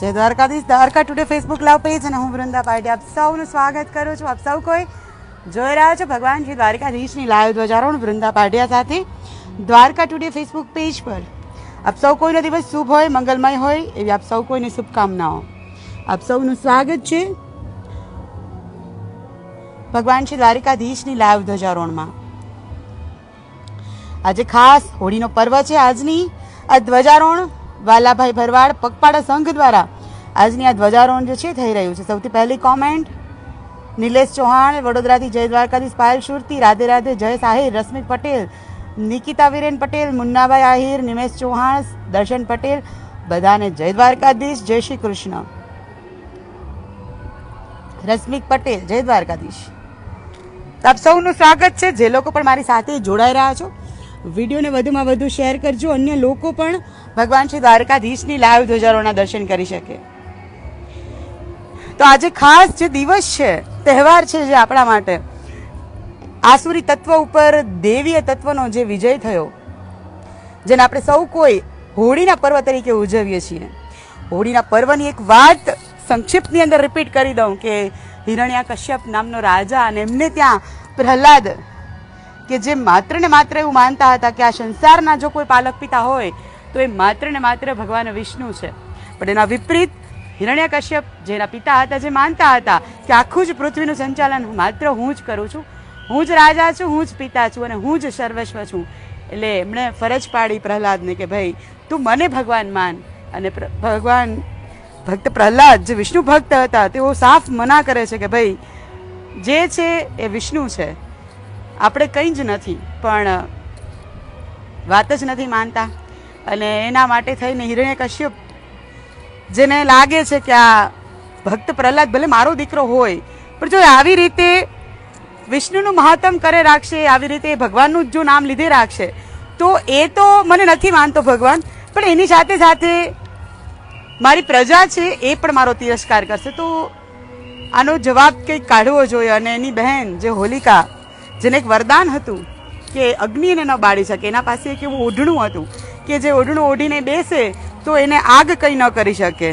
જય Dwarkadhish. Dwarka today Facebook live page અને હું વૃંદા પાર્ટી આપ સૌનું સ્વાગત કરું છું. આપ સૌ કોઈ જોઈ રહ્યા છો ભગવાન શ્રી દ્વારકાધીશની લાઈવ ધ્વજારોહણ વૃંદા પાટિયા સાથે. દ્વારકા ટુડે ફેસબુક પેજ પર આપ સૌ કોઈનો દિવસ શુભ હોય, મંગલમય હોય એવી આપ સૌ કોઈને શુભકામનાઓ. આપ સૌનું સ્વાગત છે ભગવાન શ્રી દ્વારકાધીશની લાઈવ ધ્વજારોહણમાં. આજે ખાસ હોળીનો પર્વ છે આજની. આ ધ્વજારોહણ વાલાભાઈ ભરવાડ પગપાળા સંઘ દ્વારા આજની આ ધ્વજારોહણ જે છે થઈ રહ્યું છે. સૌથી પહેલી કોમેન્ટ, નિલેશ ચૌહાણ, વડોદરાથી જય દ્વારકાધીશ, પાયલ સુરતી, રાધે રાધે, જય સાહિર, રશ્મિક પટેલ, નિકિતા વિરેન પટેલ, મુન્નાભાઈ આહિર, નિમેશ ચૌહાણ, દર્શન પટેલ, બધાને જય દ્વારકાધીશ, જય શ્રી કૃષ્ણ. રશ્મિક પટેલ, જય દ્વારકાધીશ. આપ સૌનું સ્વાગત છે. જે લોકો પણ મારી સાથે જોડાઈ રહ્યા છો વિડીયોને વધુમાં વધુ શેર કરજો. અન્ય લોકો પણ ભગવાન શ્રી દ્વારકાધીશની લાઈવ ધ્વજારોના દર્શન કરી શકે. તો આજે ખાસ જે દિવસ છે, તહેવાર છે જે આપણા માટે, આસુરી તત્વ ઉપર દેવીય તત્વનો જે વિજય થયો, જેને આપણે સૌ કોઈ હોળીના પર્વ તરીકે ઉજવીએ છીએ. હોળીના પર્વની એક વાત સંક્ષિપ્તની અંદર રિપીટ કરી દઉં કે હિરણ્યા કશ્યપ નામનો રાજા અને એમને ત્યાં પ્રહલાદ કે જે માત્ર ને માત્ર એવું માનતા હતા કે આ સંસારના જો કોઈ પાલક પિતા હોય, તો એ માત્ર ને માત્ર ભગવાન વિષ્ણુ છે. પણ એના વિપરીત હિરણ્ય કશ્યપ જેના પિતા હતા, જે માનતા હતા કે આખું જ પૃથ્વીનું સંચાલન માત્ર હું જ કરું છું, હું જ રાજા છું, હું જ પિતા છું અને હું જ સર્વસ્વ છું. એટલે એમણે ફરજ પાડી પ્રહલાદને કે ભાઈ, તું મને ભગવાન માન. અને ભગવાન ભક્ત પ્રહલાદ, જે વિષ્ણુ ભક્ત હતા, તેઓ સાફ મના કરે છે કે ભાઈ, જે છે એ વિષ્ણુ છે. આપણે કંઈ જ નથી, પણ વાત જ નથી માનતા. અને એના માટે થઈને હિરણ્ય કશ્યપ, જેને લાગે છે કે આ ભક્ત પ્રહલાદ ભલે મારો દીકરો હોય, પણ જો આવી રીતે વિષ્ણુનું મહાત્મ કરે રાખશે, આવી રીતે ભગવાનનું જ જો નામ લીધે રાખશે, તો એ તો મને નથી માનતો ભગવાન, પણ એની સાથે સાથે મારી પ્રજા છે એ પણ મારો તિરસ્કાર કરશે. તો આનો જવાબ કંઈક કાઢવો જોઈએ અને એની બહેન, જે હોલિકા જેને એક વરદાન હતું કે અગ્નિને ન બાળી શકે, એના પાસે એક એવું ઓઢણું હતું કે જે ઓઢણું ઓઢીને બેસે તો એને આગ કંઈ ન કરી શકે.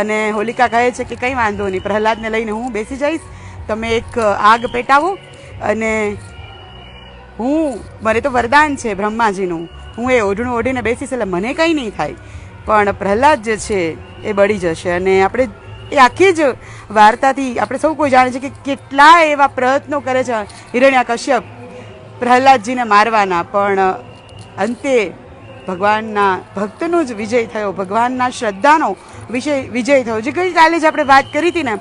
અને હોલિકા કહે છે કે કંઈ વાંધો નહીં, પ્રહલાદને લઈને હું બેસી જઈશ, તમે એક આગ પેટાવો અને હું મને તો વરદાન છે બ્રહ્માજીનું, હું એ ઓઢણું ઓઢીને બેસીશ એટલે મને કંઈ નહીં થાય. પણ પ્રહલાદ જે છે એ બળી જશે અને આપણે એ આખી જ વાર્તાથી આપણે સૌ કોઈ જાણે છે કે કેટલા એવા પ્રયત્નો કરે છે હિરણ્યા કશ્યપ પ્રહલાદજીને મારવાના, પણ અંતે ભગવાનના ભક્તનો જ વિજય થયો, ભગવાનના શ્રદ્ધાનો વિષય વિજય થયો. જે ગઈકાલે જ આપણે વાત કરી હતી ને,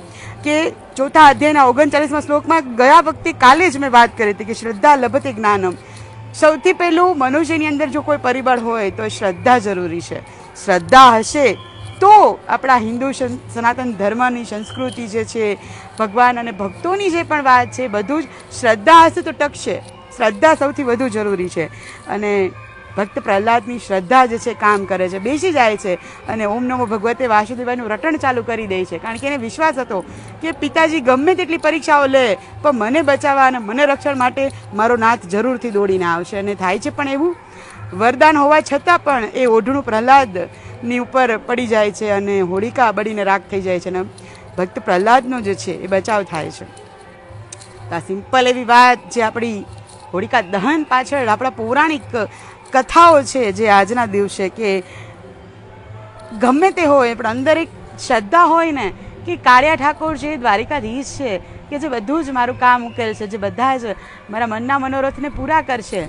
કે ચોથા અધ્યાયના ઓગણચાલીસમાં શ્લોકમાં ગયા વખતે કાલે જ મેં વાત કરી હતી કે શ્રદ્ધા લભતે જ્ઞાનમ. સૌથી પહેલું મનુષ્યની અંદર જો કોઈ પરિબળ હોય તો શ્રદ્ધા જરૂરી છે. શ્રદ્ધા હશે તો આપણા હિન્દુ સન- સનાતન ધર્મની સંસ્કૃતિ જે છે, ભગવાન અને ભક્તોની જે પણ વાત છે, બધું જ શ્રદ્ધા હશે તો ટકશે. શ્રદ્ધા સૌથી વધુ જરૂરી છે. અને ભક્ત પ્રહલાદની શ્રદ્ધા જે છે, કામ કરે છે, બેસી જાય છે અને ઓમ નમો ભગવતે વાસુદેવાયનું રટણ ચાલુ કરી દે છે. કારણ કે એને વિશ્વાસ હતો કે પિતાજી ગમે તેટલી પરીક્ષાઓ લે, પણ મને બચાવવા અને મને રક્ષણ માટે મારો નાથ જરૂરથી દોડીને આવશે. અને થાય છે પણ એવું? વરદાન હોવા છતાં પણ એ ઓઢણું પ્રહલાદની ઉપર પડી જાય છે અને હોળિકા બળીને રાખ થઈ જાય છે અને ભક્ત પ્રહલાદનો જે છે એ બચાવ થાય છે. આ સિમ્પલ એવી વાત જે આપણી હોળિકા દહન પાછળ આપણા પૌરાણિક કથાઓ છે જે આજના દિવસે કે ગમે તે હોય, પણ અંદર એક શ્રદ્ધા હોય ને કે કાળિયા ઠાકોર છે દ્વારિકાધીશ છે કે જે બધું જ મારું કામ ઉકેલ છે જે બધા જ મારા મનના મનોરથને પૂરા કરશે.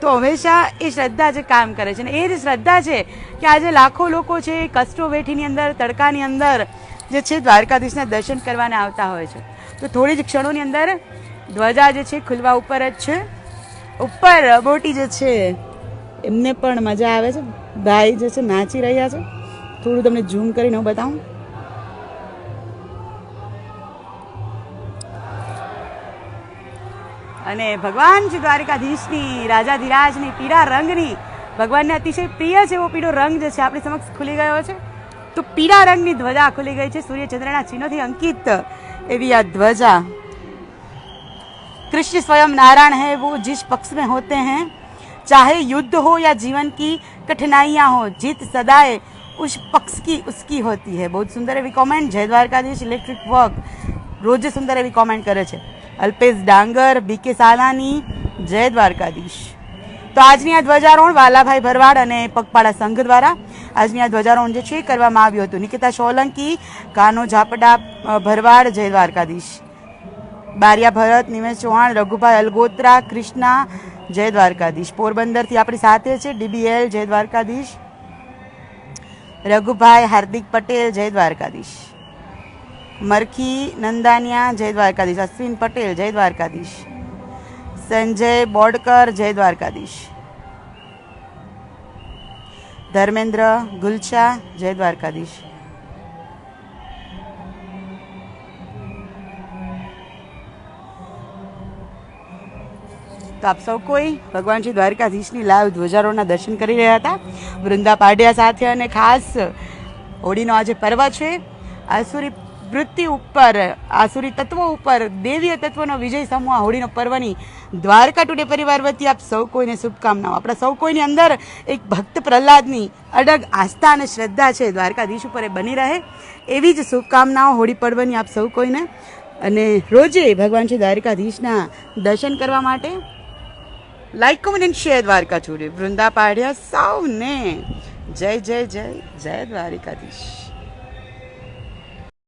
તો હંમેશા એ શ્રદ્ધા જે કામ કરે છે ને એ જ શ્રદ્ધા છે કે આજે લાખો લોકો છે એ કષ્ટો વેઠીની અંદર, તડકાની અંદર જે છે દ્વારકાધીશના દર્શન કરવાને આવતા હોય છે. તો થોડી જ ક્ષણોની અંદર ધ્વજા જે છે ખુલવા ઉપર જ છે. ઉપર બોટી જે છે એમને પણ મજા આવે છે. ભાઈ જે છે નાચી રહ્યા છે. થોડું તમને ઝૂમ કરીને હું બતાવું. અને ભગવાન શ્રી દ્વારિકાધીશની રાજાધિરાજની પીળા રંગની ભગવાનને અતિશય પ્રિય છે એવો પીળો રંગ જે છે આપણી સમક્ષ ખુલી ગયો છે તો પીળા રંગની ધ્વજા ખુલી ગઈ છે સૂર્યચંદ્રના ચિહ્નોથી અંકિત એવી આ ધ્વજા कृष्ण स्वयं नारायण है वो जिस पक्ष में होते हैं चाहे युद्ध हो या जीवन की कठिनाइयां हो जीत सदाए उस पक्ष की उसकी होती है बहुत સુંદર એવી કોમેન્ટ જય દ્વારકાધીશ ઇલેક્ટ્રિક વર્ક રોજે સુંદર એવી કોમેન્ટ કરે છે અલ્પેશ ડાંગર બીકે સાલાની, જય દ્વારકાધીશ. તો આજની આ ધ્વજારોહણ વાલાભાઈ ભરવાડ અને પગપાળા સંઘ દ્વારા આજની આ ધ્વજારોહણ જે છે કરવામાં આવ્યું હતું. નિકિતા સોલંકી, કાનો ઝાપડા ભરવાડ, જય દ્વારકાધીશ. બારિયા ભરત, નિમેશ ચૌહાણ, રઘુભાઈ અલગોત્રા, કૃષ્ણા, જય દ્વારકાધીશ. પોરબંદરથી આપણી સાથે છે ડીબીએલ, જય દ્વારકાધીશ. રઘુભાઈ હાર્દિક પટેલ, જય દ્વારકાધીશ. મરખી, નંદાનિયા, જય દ્વારકાધીશ, અશ્વિન પટેલ, જય દ્વારકાધીશ. સંજય બોડકર, જય દ્વારકાધીશ. ધર્મેન્દ્ર ગુલચા, જય દ્વારકાધીશ. તો આપ સૌ કોઈ ભગવાન શ્રી દ્વારકાધીશની લાઈવ ધ્વજારોના દર્શન કરી રહ્યા હતા? વૃંદા પાડ્યા સાથે અને ખાસ હોળીનો આજે પર્વ છે. આસુરી વૃત્તિ ઉપર આસુરી તત્વો ઉપર, દેવીય તત્વોનો વિજય સમૂહ, આ હોળીનો પર્વની દ્વારકા ટુડે પરિવાર વતી આપ સૌ કોઈને શુભકામનાઓ. આપણા સૌ કોઈની અંદર એક ભક્ત પ્રહલાદની અડગ આસ્થા અને શ્રદ્ધા છે. દ્વારકાધીશ ઉપર એ બની રહે. એવી જ શુભકામનાઓ હોળી પર્વની આપ સૌ કોઈને. અને રોજે ભગવાન શ્રી દ્વારકાધીશના દર્શન કરવા માટે like comment and share Dwarka છોડ્યું વૃંદા પાડ્યા સૌને. જય જય જય જય દ્વારિકાધીશ.